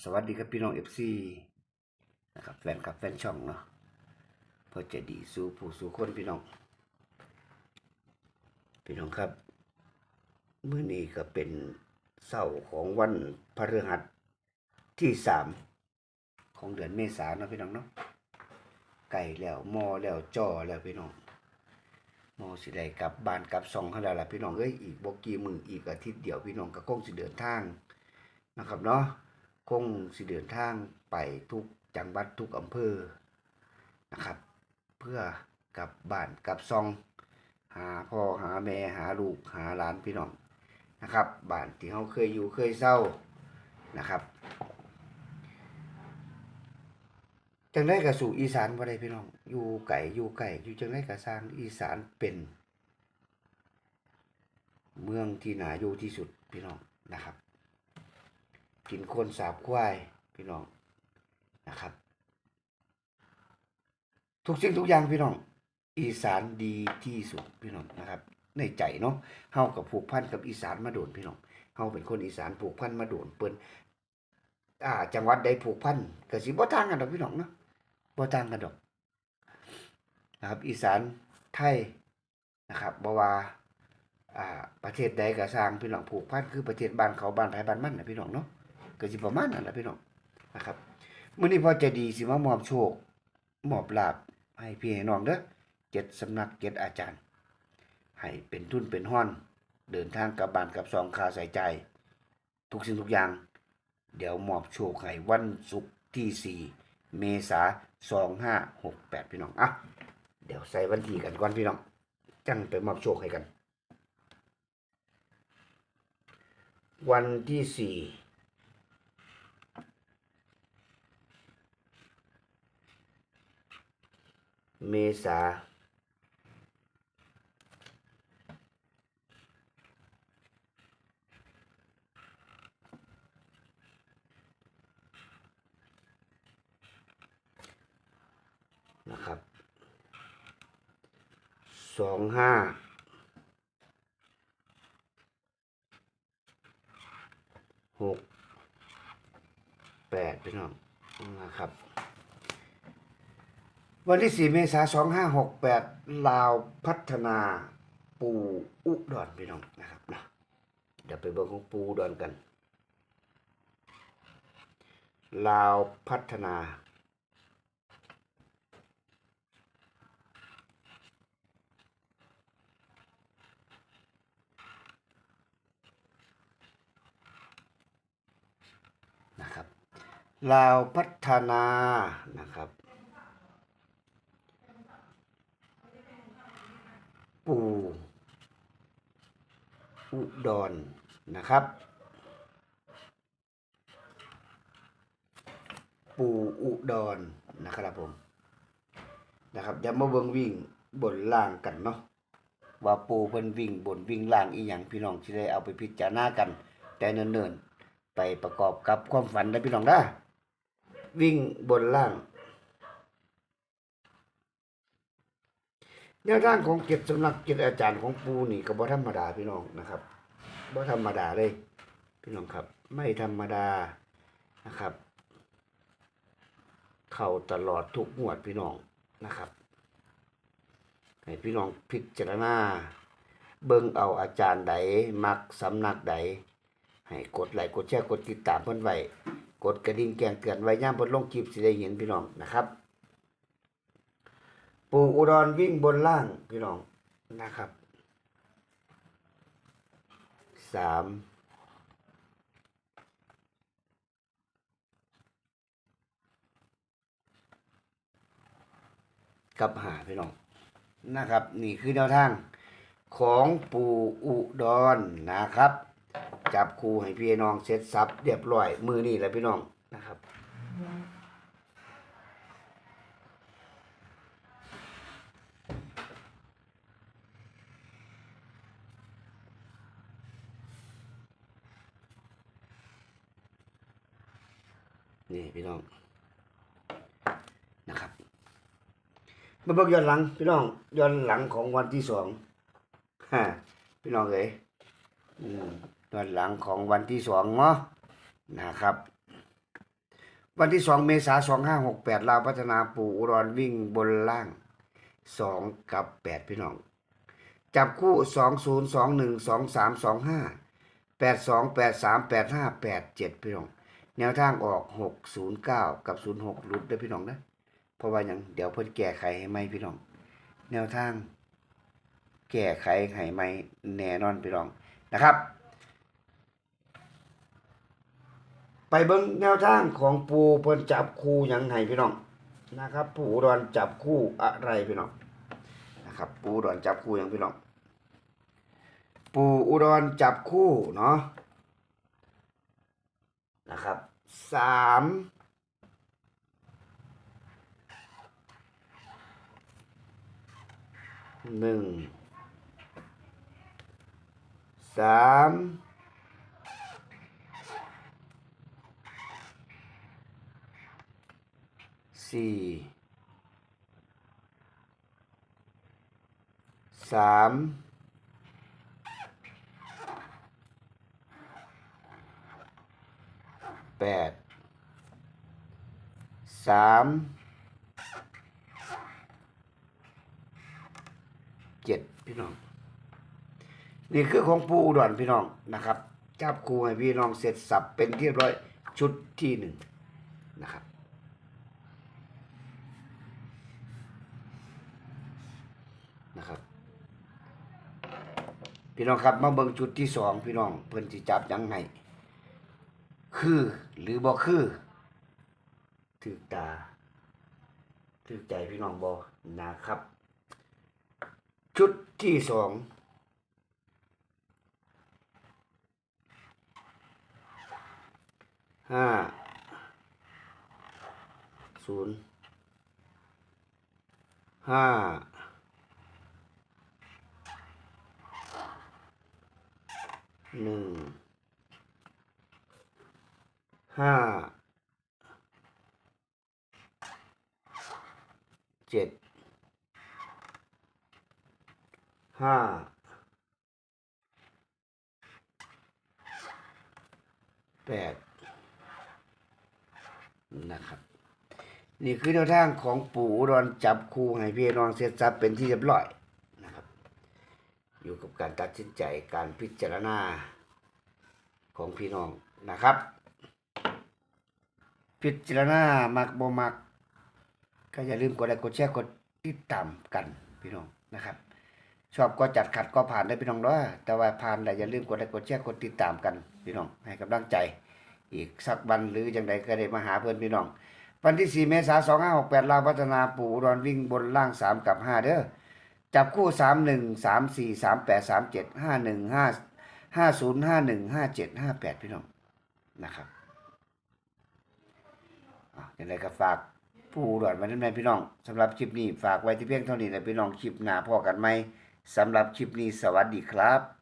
สวัสดีครับพี่น้องเอฟซีนะครับแฟนคลับแฟนช่องเนาะเพื่อจะดีสู่ผู้สู่คนพี่น้อง พี่น้องครับเมื้อนี้ก็เป็นเสาร์ของวันพฤหัสที่สามของเดือนเมษานเนาะพี่น้องเนาะไก่แล้วมอแล้วจ่อแล้วพี่น้องมอสิได้กลับบ้านกลับซองเขาแล้วล่ะพี่น้องเอ้ยอีกบ่กี่มืออีกอาทิตย์เดียวพี่น้องก็คงสิเดินทางนะครับเนาะ คงสิเดินทางไปทุกจังหวัดทุกอำเภอนะครับ เพื่อกับบ้านกับซอง หาพ่อหาแม่หาลูกหาหลานพี่น้องนะครับบ้านที่เขาเคยอยู่เคยเศร้านะครับจังได้กับสู่อีสานบ่ได้พี่น้อง อยู่ไก่อยู่ไก่อยู่จังได้กับสร้างอีสานเป็น เมืองที่หนาอยู่ที่สุดพี่น้องนะครับ กินคนสาบควายพี่น้องนะครับ ทุกสิ่งทุกอย่างพี่น้อง อีสานดีที่สุดพี่น้องนะครับ ในใจเนาะเฮากับผูกพันกับอีสานมาโดนพี่น้องเฮาเป็นคนอีสานผูกพันมาโดนเปิ้นอ่า จังหวัดใดผูกพันก็สิบ่ต่างกันดอกพี่น้องเนาะบ่ต่างกันดอกนะครับ อีสานไทยนะครับบ่ว่าอ่าประเทศใดก็สร้างพี่น้องผูกพันคือประเทศบ้านเขาบ้านไผบ้านมันนะพี่น้องเนาะ ก็สิประมาณนั้นแหละพี่น้องนะครับมื้อนี้พอใจะดีสิมามอบโชคมอบลาบให้พี่ให้น้องเด้อเจ็ดสำนักเจ็ดอาจารย์ ให้เป็นทุนเป็นห้อน เดินทางกับบ้านกับซองคาใส่ใจ ทุกสิ่งทุกอย่าง เดี๋ยวมอบโชคให้วันศุกร์ที่ 4 เมษา2568พี่น้องอะเดี๋ยวใส่วันที่กันก่อนพี่น้อง จังไปมอบโชคให้กัน วันที่สี่ เมษานะครับสองห้าหกแปดพี่น้องนะครับ วันที่ 4 เมษายน2568 ลาวพัฒนาปูอุดรพี่น้องนะครับนะเดี๋ยวไปเบิ่งของปูอุดรกัน ลาวพัฒนา นะครับ ลาวพัฒนานะครับ ปู อุดรนนะครับ ปูอุดรนนะครับผมนะครับเดี๋ยวมาเบิ่งวิ่งบนล่างกันเนาะว่าปูเพิ่นวิ่งบนวิ่งล่างอีหยังพี่น้องสิได้เอาไปพิจารณากัน แต่เนิ่นๆไปประกอบกับความฝันนะพี่น้องนะวิ่งบนล่าง แนวทางของเก็บสำนักเก็บอาจารย์ของปูนี่ก็บ่ธรรมดาพี่น้องนะครับบ่ธรรมดาเลย พี่น้องครับ ไม่ธรรมดานะครับ เข้าตลอดทุกงวดพี่น้องนะครับให้พี่น้องพิจารณาเบิ่งเอาอาจารย์ใดมักสำนักใดให้กดไลค์กดแชร์กดติดตามเพิ่นไว้กดกระดิ่งแจ้งเตือนไว้ย่ามเพิ่นลงคลิปสิได้เห็นพี่น้องนะครับ ปู่อุดรวิ่งบนล่างพี่น้องนะครับสามกับหาพี่น้องนะครับ นี่คือแนวทางของปู่อุดรนะครับ จับครูให้พี่น้องเสร็จสับเรียบร้อยมือนี่แหละพี่น้อง นี่พี่น้องนะครับมาบิกย้อนหลัง พี่น้องย้อนหลังของวันที่สองฮะพี่น้องเอ๋ยย้อนหลังของวันที่สองเนาะนะครับ วันที่สองเมษาสองห้าหกแปดลาวพัฒนาปู่อุดรวิ่งบนล่างสองกับแปดพี่น้อง จับคู่สองศูนย์สองหนึ่งสองสามสองห้าแปดสองแปดสามแปดห้าแปดเจ็ดพี่น้อง แนวทางออกหกศูนย์เก้ากับศูนย์หกรุดด้อพี่น้องนะเพราะว่าหยังเดี๋ยวเพิ่นแก้ไขให้ไหมพี่น้อง แนวทาง แก้ไขให้ไหมแน่นอนพี่น้องนะครับ ไปเบิ่งแนวทางของปูเพิ่นจับคู่ยังให้พี่น้องนะครับ ปูดอุดรจับคู่อะไรพี่น้องนะครับ ปูดอุดรจับคู่ยังพี่น้องปูอุดรจับคู่เนาะ นะครับสามหนึ่งสามสี่สาม แปดสามเจ็ดพี่น้อง นี่คือของปูอุดรพี่น้องนะครับ จับครูให้พี่น้องเสร็จสับเป็นที่เรียบร้อยชุดที่หนึ่งนะครับนะครับ พี่น้องครับมาเบิ่งชุดที่สองพี่น้องเพิ่นสิจับยังไง คือ หรือบ่คือถือตาถือใจพี่น้องบ่นะครับ ชุดที่สองห้าศูนย์ห้าหนึ่ง ห้าเจ็ดห้าแปดนะครับ นี่คือแนวทางของปู่รอุดรจับคู่ให้พี่น้องเสร็จสับเป็นที่เรียบร้อยนะครับ อยู่กับการตัดสินใจการพิจารณาของพี่น้องนะครับ พิจารณามักบ่มัก ก็อย่าลืมกดไลค์กดแชร์กดติดตามกันพี่น้องนะครับ ชอบก็จัดขัดก็ผ่านได้พี่น้องเด้อแต่ว่าผ่านแต่อย่าลืมกดไลค์กดแชร์กดติดตามกันพี่น้องให้กำลังใจ อีกสักวันหรืออย่างใดก็ได้มาหาเพื่อนพี่น้อง วันที่ 4 เมษายน2568ลาวพัฒนาปู่อุดรวิ่งบนล่าง 3 กับ 5 เด้อจับคู่ 3 1 3 4 3 8 3 7 5 1 5 5 0 5 1 5 7 5 8 พี่น้องนะครับ อะอย่างไรก็ฝากผู้อุดมาด้วยนะพี่น้องสำหรับคลิปนี้ฝากไว้ที่เพียงเท่านี้นะพี่น้องคลิปหน้าพอกันไหมสำหรับคลิปนี้สวัสดีครับ